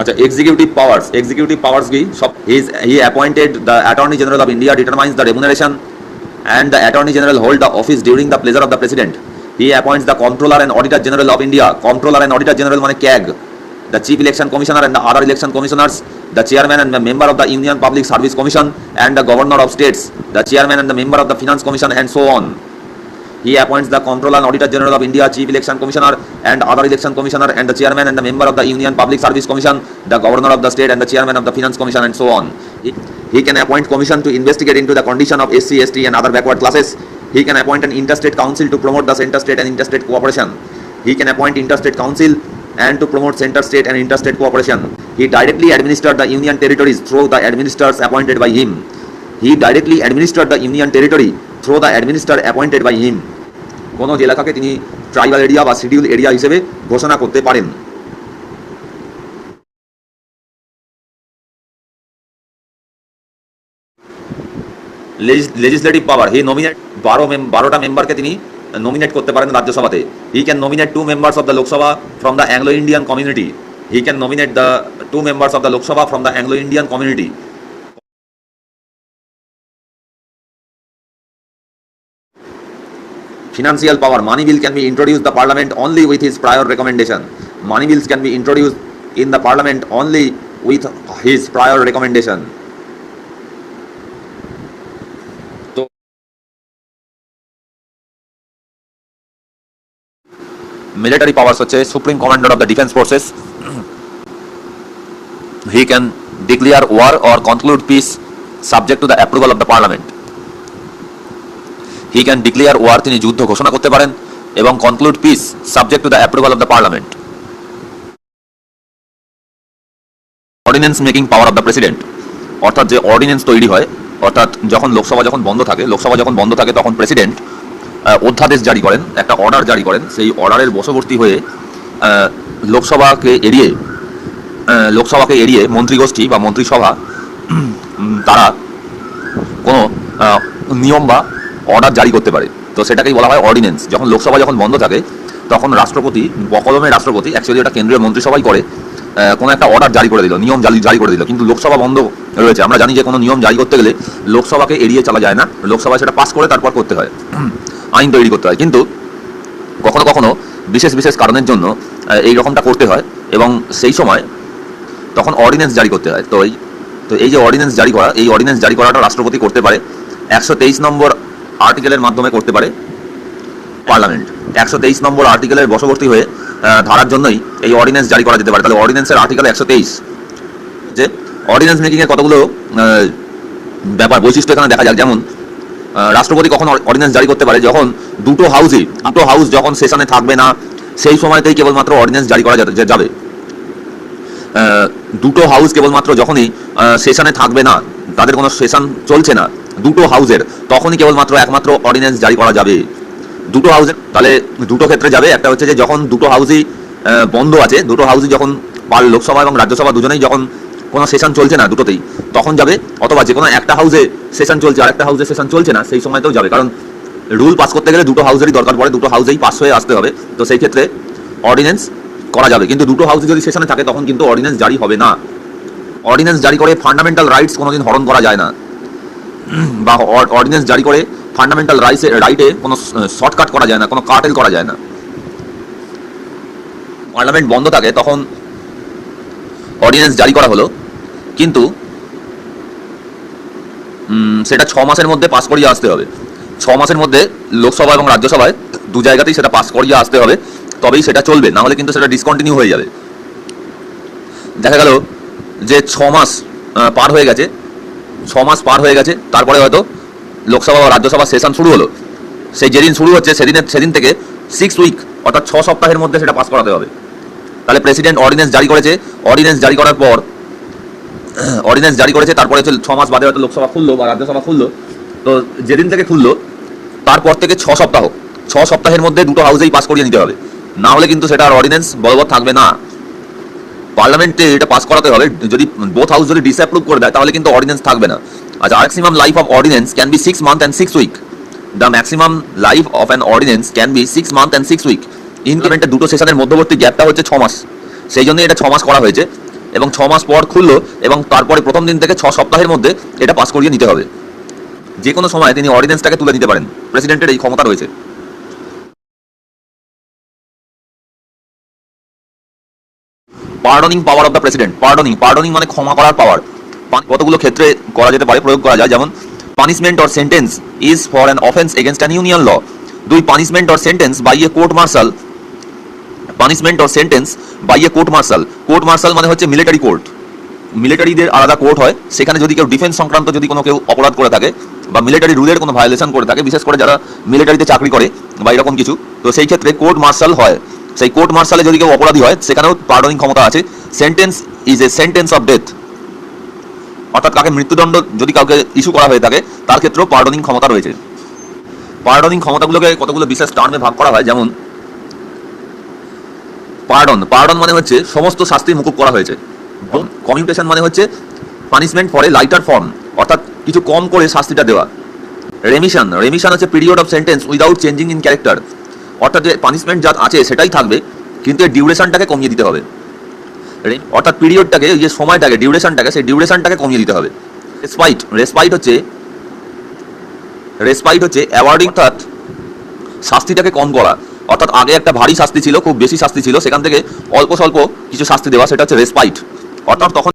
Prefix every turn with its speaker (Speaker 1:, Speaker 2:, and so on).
Speaker 1: আচ্ছা executive powers executive powers কি সব is he appointed the attorney general of India determines the remuneration and the attorney general hold the office during the pleasure of the president he appoints the controller and auditor general of India controller and auditor general মানে CAG the chief election commissioner and the other election commissioners, the chairman and the member of the Union Public Service Commission and the governor of states, the chairman and the member of the finance commission and so on. He appoints the comptroller and auditor general of India, chief election commissioner and other election commissioner and the chairman and the member of the Union Public Service Commission, the governor of the state and the chairman of the finance commission and so on. He, he can appoint commission to investigate into the condition of SC, ST and other backward classes. He can appoint an interstate council to promote the center-state and interstate cooperation. He can appoint interstate council and to promote center-state and interstate cooperation. He directly administered the union territories through the administrators appointed by him. He directly administered the union territory through the administrator appointed by him. কোনো এলাকাকে তিনি tribal area বা schedule area হিসেবে ঘোষণা করতে পারেন। Legislative পাওয়ার, হি nominate বারো বারোটা মেম্বারকে তিনি নমিনেট করতে পারেন রাজ্যসভাতে। He can nominate two members of the Lok Sabha from the Anglo Indian community. He can nominate the two members of the Lok Sabha from the Anglo Indian community. Financial power money bill can be introduced the parliament only with his prior recommendation money bills can be introduced in the parliament only with his prior recommendation military powers হচ্ছে supreme commander of the defence forces he can declare war or conclude peace subject to the approval of the parliament he can declare war তিনি যুদ্ধ ঘোষণা করতে পারেন এবং conclude peace subject to the approval of the parliament ordinance making power of the president অর্থাৎ যে ordinance তৈরি হয়, অর্থাৎ যখন লোকসভা যখন বন্ধ থাকে, লোকসভা যখন বন্ধ থাকে তখন প্রেসিডেন্ট অধ্যাদেশ জারি করেন, একটা অর্ডার জারি করেন। সেই অর্ডারের বশবর্তী হয়ে লোকসভাকে এড়িয়ে লোকসভাকে এড়িয়ে মন্ত্রীগোষ্ঠী বা মন্ত্রিসভা তারা কোনো নিয়ম বা অর্ডার জারি করতে পারে। তো সেটাকেই বলা হয় অর্ডিন্যান্স যখন লোকসভা যখন বন্ধ থাকে, তখন রাষ্ট্রপতি বকলমে রাষ্ট্রপতি অ্যাকচুয়ালি এটা কেন্দ্রীয় মন্ত্রিসভাই করে কোনো একটা অর্ডার জারি করে দিল, নিয়ম জারি জারি করে দিল। কিন্তু লোকসভা বন্ধ রয়েছে। আমরা জানি যে কোনো নিয়ম জারি করতে গেলে লোকসভাকে এড়িয়ে চলা যায় না। লোকসভায় সেটা পাস করে তারপর করতে হয়। আইন তৈরি করতে হয়। কিন্তু কখনো কখনো বিশেষ বিশেষ কারণের জন্য এই রকমটা করতে হয় এবং সেই সময় তখন অর্ডিন্যান্স জারি করতে হয়। তো এই তো এই যে অর্ডিন্যান্স জারি করা, এই অর্ডিন্যান্স জারি করাটা রাষ্ট্রপতি করতে পারে। একশো তেইশ নম্বর আর্টিকেলের মাধ্যমে করতে পারে পার্লামেন্ট। একশো তেইশ নম্বর আর্টিকেলের বশবর্তী হয়ে ধারার জন্যই এই অর্ডিন্যান্স জারি করা যেতে পারে। তাহলে অর্ডিন্যান্সের আর্টিকেল একশো তেইশ। যে অর্ডিন্যান্স মেকিংয়ের কতগুলো ব্যাপার, বৈশিষ্ট্য এখানে দেখা যাক যেমন রাষ্ট্রপতি কখন অর্ডিন্যান্স জারি করতে পারে? যখন দুটো হাউসই দুটো হাউস যখন সেশনে থাকবে না, সেই সময়তেই কেবলমাত্র অর্ডিন্যান্স জারি করা যাবে। দুটো হাউস কেবলমাত্র যখনই সেশনে থাকবে না, তাদের কোনো সেশন চলছে না দুটো হাউজের তখনই কেবলমাত্র একমাত্র অর্ডিন্যান্স জারি করা যাবে। দুটো হাউসের তাহলে দুটো ক্ষেত্রে যাবে। একটা হচ্ছে যে যখন দুটো হাউসই বন্ধ আছে, দুটো হাউসই যখন লোকসভা এবং রাজ্যসভা দুজনেই যখন কোনো সেশন চলছে না দুটোতেই, তখন যাবে। অথবা যে কোনো একটা হাউসে সেশন চলছে আর একটা হাউসে সেশন চলছে না, সেই সময়তেও যাবে। কারণ রুল পাস করতে গেলে দুটো হাউসেরই দরকার পড়ে, দুটো হাউসেই পাস হয়ে আসতে হবে। তো সেই ক্ষেত্রে অর্ডিন্যান্স করা যাবে। কিন্তু দুটো হাউসে যদি সেশনে থাকে, তখন কিন্তু অর্ডিন্যান্স জারি হবে না। অর্ডিন্যান্স জারি করে ফান্ডামেন্টাল রাইটস কোনোদিন হরণ করা যায় না। বা অর্ডিন্যান্স জারি করে ফান্ডামেন্টাল রাইটস রাইটে কোনো শর্টকাট করা যায় না, কোনো কাটেল করা যায় না। পার্লামেন্ট বন্ধ থাকে, তখন অর্ডিন্যান্স জারি করা হলো। কিন্তু সেটা ছ মাসের মধ্যে পাস করিয়ে আসতে হবে। ছ মাসের মধ্যে লোকসভা এবং রাজ্যসভায় দু জায়গাতেই সেটা পাস করিয়ে আসতে হবে। তবেই সেটা চলবে না হলে কিন্তু সেটা ডিসকন্টিনিউ হয়ে যাবে। দেখা গেল যে ছ মাস পার হয়ে গেছে ছ মাস পার হয়ে গেছে, তারপরে হয়তো লোকসভা বা রাজ্যসভা সেশন শুরু হলো। সেই যেদিন শুরু হচ্ছে, সেদিনের, সেদিন থেকে সিক্স উইক অর্থাৎ ছ সপ্তাহের মধ্যে সেটা পাস করাতে হবে। তাহলে প্রেসিডেন্ট অর্ডিন্যান্স জারি করেছে অর্ডিন্যান্স জারি করার পর অর্ডিন্যান্স জারি করেছে, তারপরে হচ্ছে ছ মাস বাদে হয়তো লোকসভা খুললো বা রাজ্যসভা খুললো। তো যেদিন থেকে খুললো, তারপর থেকে ছ সপ্তাহ, ছ সপ্তাহের মধ্যে দুটো হাউসেই পাস করিয়ে নিতে হবে। না হলে কিন্তু সেটা আর অর্ডিন্যান্স বলবৎ থাকবে না। পার্লামেন্টে এটা পাস করাতে হবে। যদি বোথ হাউস যদি ডিসঅ্যাপ্রুভ করে দেয়, তাহলে কিন্তু অর্ডিন্যান্স থাকবে না। আচ্ছা maximum life of ordinance can be six month and six week the maximum life of an ordinance can be six month and six week ইনক্রিমেন্টের দুটো সেশনের মধ্যবর্তী গ্যাপটা হচ্ছে ছ মাস। সেই জন্যই এটা ছ মাস করা হয়েছে। এবং ছ মাস পর খুললো এবং তারপরে প্রথম দিন থেকে ছ সপ্তাহের মধ্যে এটা পাস করিয়ে নিতে হবে। যে কোনো সময় তিনি অর্ডিন্যান্সটাকে তুলে দিতে পারেন। প্রেসিডেন্টের এই ক্ষমতা রয়েছে। Pardoning power of the president pardoning pardoning মানে ক্ষমা করার পাওয়ার কতগুলো ক্ষেত্রে করা যেতে পারে, প্রয়োগ করা যায়? যেমন punishment or sentence is for an offence against an union law দুই punishment or sentence by a court martial punishment or sentence by a court martial court martial মানে হচ্ছে মিলিটারি কোর্ট মিলিটারিদের আলাদা কোর্ট হয়। সেখানে যদি কেউ ডিফেন্স সংক্রান্ত যদি কোনো কেউ অপরাধ করে থাকে বা মিলিটারি রুলের কোনো ভায়োলেশন করে থাকে, বিশেষ করে যারা মিলিটারিতে চাকরি করে বা এরকম কিছু, তো সেই ক্ষেত্রে কোর্ট মার্শাল হয়। সেই কোর্ট মার্শালে যদি কেউ অপরাধী হয়, সেখানেও পার্ডনিং ক্ষমতা আছে। Sentence is a sentence of death অর্থাৎ কাকে মৃত্যুদণ্ড যদি কাউকে ইস্যু করা হয়ে থাকে, তার ক্ষেত্রেও পার্ডনিং ক্ষমতা রয়েছে। পার্ডনিং ক্ষমতাগুলোকে কতগুলো বিশেষ টার্মে ভাগ করা হয়? যেমন, পার্ডন। পার্ডন মানে হচ্ছে সমস্ত শাস্তি মুকুব করা হয়েছে। কমিউটেশন মানে হচ্ছে punishment for a lighter form অর্থাৎ কিছু কম করে শাস্তিটা দেওয়া। রেমিশন রেমিশন হচ্ছে period of sentence without changing in character অর্থাৎ যে পানিশমেন্ট যা আছে সেটাই থাকবে, কিন্তু এর ডিউরেশনটাকে কমিয়ে দিতে হবে। অর্থাৎ পিরিয়ডটাকে যে সময়টাকে ডিউরেশনটাকে সেই ডিউরেশনটাকে কমিয়ে দিতে হবে। রেসপাইট রেসপাইট হচ্ছে রেসপাইট হচ্ছে অ্যাওয়ার্ডিং অর্থাৎ শাস্তিটাকে কম করা। অর্থাৎ আগে একটা ভারী শাস্তি ছিল, খুব বেশি শাস্তি ছিল, সেখান থেকে অল্প স্বল্প কিছু শাস্তি দেওয়া, সেটা হচ্ছে রেসপাইট অর্থাৎ তখন